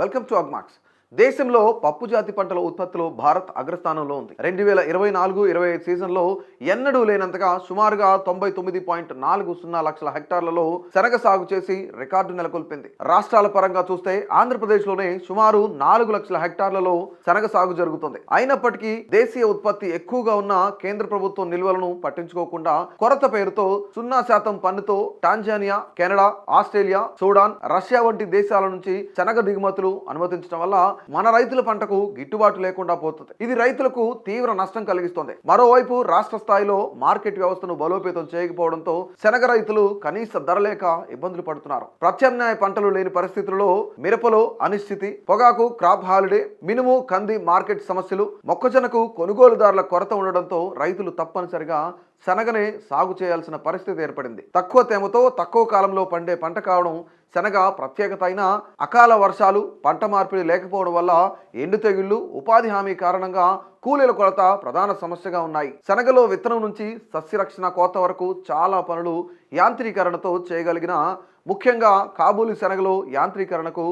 Welcome to Augmax. దేశంలో పప్పు జాతి పంటల ఉత్పత్తిలో భారత్ అగ్రస్థానంలో ఉంది. రెండు వేల ఇరవై నాలుగు ఇరవై ఐదు సీజన్లో ఎన్నడూ లేనంతగా సుమారుగా తొంభై తొమ్మిది పాయింట్ నాలుగు సున్నా లక్షల హెక్టార్లలో శనగ సాగు చేసి రికార్డు నెలకొల్పింది. రాష్ట్రాల పరంగా చూస్తే ఆంధ్రప్రదేశ్లోనే సుమారు నాలుగు లక్షల హెక్టార్లలో శనగ సాగు జరుగుతుంది. అయినప్పటికీ దేశీయ ఉత్పత్తి ఎక్కువగా ఉన్న కేంద్ర ప్రభుత్వం నిల్వలను పట్టించుకోకుండా కొరత పేరుతో సున్నా శాతం పన్నుతో Tanzania Canada Australia Sudan Russia వంటి దేశాల నుంచి శనగ దిగుమతులు అనుమతించడం వల్ల మన రైతుల పంటకు గిట్టుబాటు లేకుండా పోతుంది. ఇది రైతులకు తీవ్ర నష్టం కలిగిస్తుంది. మరోవైపు రాష్ట్ర స్థాయిలో మార్కెట్ వ్యవస్థను బలోపేతం చేయకపోవడంతో శనగ రైతులు కనీస ధర లేక ఇబ్బందులు పడుతున్నారు. ప్రత్యామ్నాయ పంటలు లేని పరిస్థితులలో మిరపలో అనిశ్చితి పొగాకు క్రాప్ హాలిడే మినుము కంది మార్కెట్ సమస్యలు మొక్కజొన్నకు కొనుగోలుదారుల కొరత ఉండడంతో రైతులు తప్పనిసరిగా శనగనే సాగు చేయాల్సిన పరిస్థితి ఏర్పడింది. తక్కువ తేమతో తక్కువ కాలంలో పండే పంట కావడం శనగ ప్రత్యేకత అయిన అకాల వర్షాలు పంట మార్పిడి లేకపోవడం వల్ల ఎండు తెగుళ్ళు ఉపాధి హామీ కారణంగా కూలీల కొరత ప్రధాన సమస్యగా ఉన్నాయి. శనగలో విత్తనం నుంచి సస్యరక్షణ కోత వరకు చాలా పనులు యాంత్రీకరణతో చేయగలిగిన ముఖ్యంగా కాబూలి శనగలో యాంత్రీకరణకు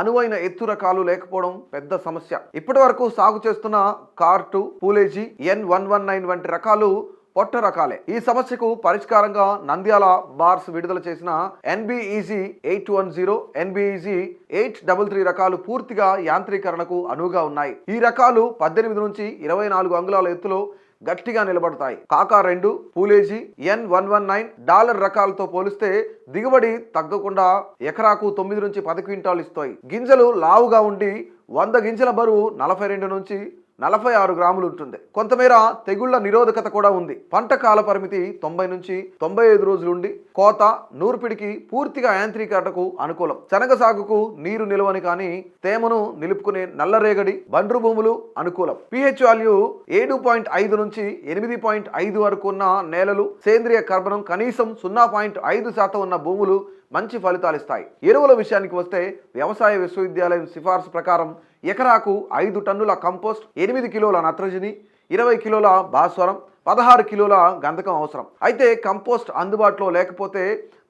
అనువైన ఎత్తు రకాలు లేకపోవడం పెద్ద సమస్య. ఇప్పటి వరకు సాగు చేస్తున్న కార్టు పూలేజీ ఎన్ వన్ వన్ నైన్ వంటి రకాలు పొట్ట రకాలే. ఈ సమస్యకు పరిష్కారంగా నంద్యాల బార్స్ విడుదల చేసిన NBEG eight one zero NBEG eight double three రకాలు పూర్తిగా యాంత్రీకరణకు అనువుగా ఉన్నాయి. ఈ రకాలు పద్దెనిమిది నుంచి ఇరవై నాలుగు అంగుళాల ఎత్తులో గట్టిగా నిలబడతాయి. కాకా రెండు పూలేజీ N one one nine dollar రకాలతో పోలిస్తే దిగుబడి తగ్గకుండా ఎకరాకు తొమ్మిది నుంచి పది క్వింటాలు ఇస్తాయి. గింజలు లావుగా ఉండి వంద గింజల బరువు నలభై రెండు నుంచి నలభై ఆరు గ్రాములు ఉంటుంది. కొంతమేర తెగుళ్ళ నిరోధకత కూడా ఉంది. పంట కాల పరిమితి తొంభై నుంచి తొంభై ఐదు రోజులుండి కోత నూర్పిడికి పూర్తిగా యాంత్రీకరణకు అనుకూలం. శనగ సాగుకు నీరు నిలవని కానీ తేమను నిలుపుకునే నల్లరేగడి బండ్రు భూములు అనుకూలం. పిహెచ్ వాల్యూ ఏడు పాయింట్ ఐదు నుంచి ఎనిమిది పాయింట్ ఐదు వరకు ఉన్న నేలలు సేంద్రియ కర్బనం కనీసం సున్నా పాయింట్ ఐదు శాతం ఉన్న భూములు మంచి ఫలితాలు ఇస్తాయి. ఎరువుల విషయానికి వస్తే వ్యవసాయ విశ్వవిద్యాలయం సిఫార్సు ప్రకారం ఎకరాకు ఐదు టన్నుల కంపోస్ట్ ఎనిమిది కిలోల నత్రజని ఇరవై కిలోల భాస్వరం పదహారు కిలోల గంధకం అవసరం. అయితే కంపోస్ట్ అందుబాటులో లేకపోతే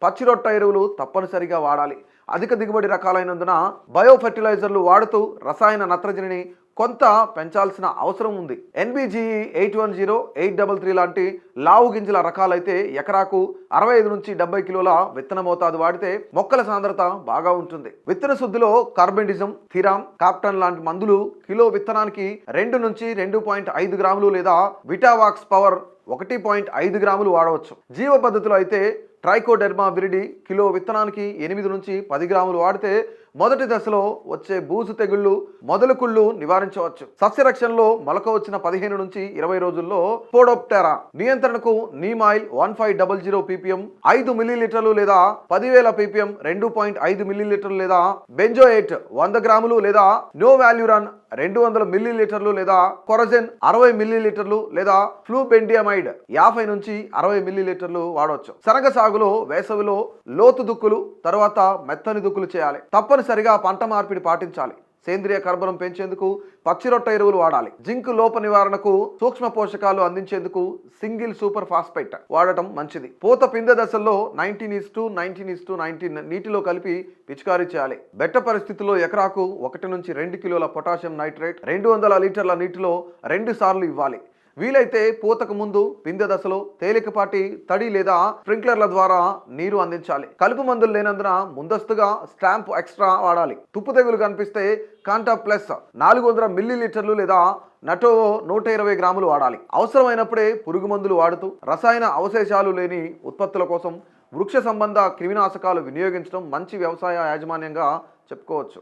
పచ్చిరొట్ట ఎరువులు తప్పనిసరిగా వాడాలి. అధిక దిగుబడి రకాలైనందున బయో ఫెర్టిలైజర్లు వాడుతూ రసాయన నత్రజనిని కొంత పెంచాల్సిన అవసరం ఉంది. NBGE eight one zero eight double three లాంటి లావు గింజల రకాలైతే ఎకరాకు అరవై ఐదు నుంచి డెబ్బై కిలోల విత్తన మోతాదు వాడితే మొక్కల సాంద్రత బాగా ఉంటుంది. విత్తన శుద్ధిలో కార్బెండిజం థిరామ్ కాప్టన్ లాంటి మందులు కిలో విత్తనానికి రెండు నుంచి రెండు పాయింట్ ఐదు గ్రాములు లేదా విటావాక్స్ పవర్ ఒకటి పాయింట్ ఐదు గ్రాములు వాడవచ్చు. జీవ పద్ధతిలో అయితే ట్రైకోడెర్మా విరిడి కిలో విత్తనానికి ఎనిమిది నుంచి పది గ్రాములు వాడితే మొదటి దశలో వచ్చే బూజు తెగుళ్ళు మొదలు కుళ్ళు నివారించవచ్చు. సస్యరక్షణలో మొలక వచ్చిన పదిహేను నుంచి ఇరవై రోజుల్లో పోడోప్టెరా నియంత్రణకు neem oil one five double zero PPM ఐదు మిల్లీలీటర్లు లేదా పదివేల పీపీఎం రెండు పాయింట్ ఐదు మిల్లీలీటర్లు లేదా బెంజోయేట్ వంద గ్రాములు లేదా నో వాల్యూరాన్ రెండు వందల మిల్లీలీటర్లు లేదా కొరజెన్ అరవై మిల్లీలీటర్లు లేదా ఫ్లూబెండియమైడ్ యాభై నుంచి అరవై మిల్లీలీటర్లు వాడవచ్చు శనగ సాగులో వేసవిలో లోతు దుక్కులు తర్వాత మెత్తని దుక్కులు చేయాలి. తప్పనిసరిగా పంట మార్పిడి పాటించాలి. సేంద్రియ కర్బనం పెంచేందుకు పచ్చిరొట్ట ఎరువులు వాడాలి. జింక్ లోప నివారణకు సూక్ష్మ పోషకాలు అందించేందుకు సింగిల్ సూపర్ ఫాస్ఫేట్ వాడటం మంచిది. పూత పిందె దశల్లో nineteen is to nineteen is to nineteen నీటిలో కలిపి పిచికారీ చేయాలి. బెట్ట పరిస్థితుల్లో ఎకరాకు ఒకటి నుంచి రెండు కిలోల పొటాషియం నైట్రేట్ రెండు వందల లీటర్ల నీటిలో రెండు సార్లు ఇవ్వాలి. వీలైతే పూతకు ముందు పిందె దశలో తేలికపాటి తడి లేదా స్ప్రింక్లర్ల ద్వారా నీరు అందించాలి. కలుపు మందులు లేనందున ముందస్తుగా స్టాంప్ ఎక్స్ట్రా వాడాలి. తుప్పు తెగులు కనిపిస్తే కాంటా ప్లస్ నాలుగు వందల మిల్లీలీటర్లు లేదా నటో నూట ఇరవై గ్రాములు వాడాలి. అవసరమైనప్పుడే పురుగు మందులు వాడుతూ రసాయన అవశేషాలు లేని ఉత్పత్తుల కోసం వృక్ష సంబంధ క్రిమినాశకాలు వినియోగించడం మంచి వ్యవసాయ యాజమాన్యంగా చెప్పుకోవచ్చు.